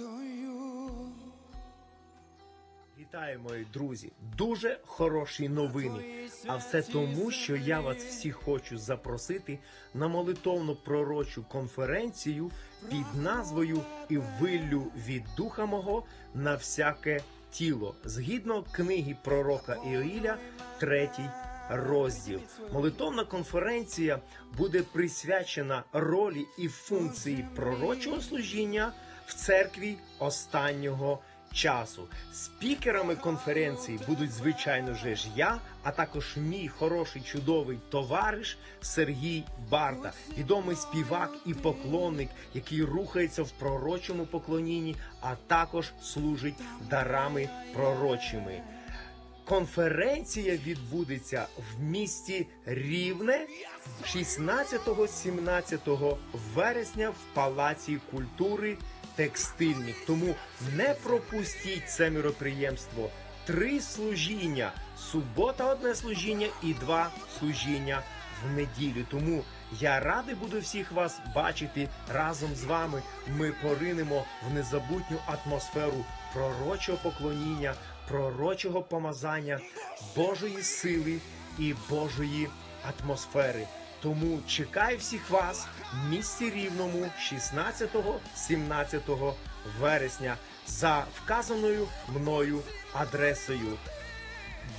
зрештою. Вітаю, мої друзі! Дуже хороші новини. А все тому, що я вас всіх хочу запросити на молитовну пророчу конференцію під назвою І виллю від духа мого на всяке тіло, згідно книги пророка Іоїля, третій розділ. Молитовна конференція буде присвячена ролі і функції пророчого служіння в церкві останнього часу. Спікерами конференції будуть звичайно же ж я, а також мій хороший чудовий товариш Сергій Барта, відомий співак і поклонник, який рухається в пророчому поклонінні, а також служить дарами пророчими. Конференція відбудеться в місті Рівне 16-17 вересня в Палаці культури Текстильник. Тому не пропустіть це міроприємство. Три служіння, субота одне служіння і два служіння в неділю. Тому я радий буду всіх вас бачити разом з вами. Ми поринемо в незабутню атмосферу пророчого поклоніння, пророчого помазання, Божої сили і Божої атмосфери. Тому чекаю всіх вас в місті Рівному 16-17 вересня за вказаною мною адресою.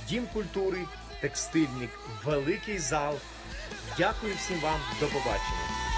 Дім культури, текстильник, великий зал. Дякую всім вам, до побачення.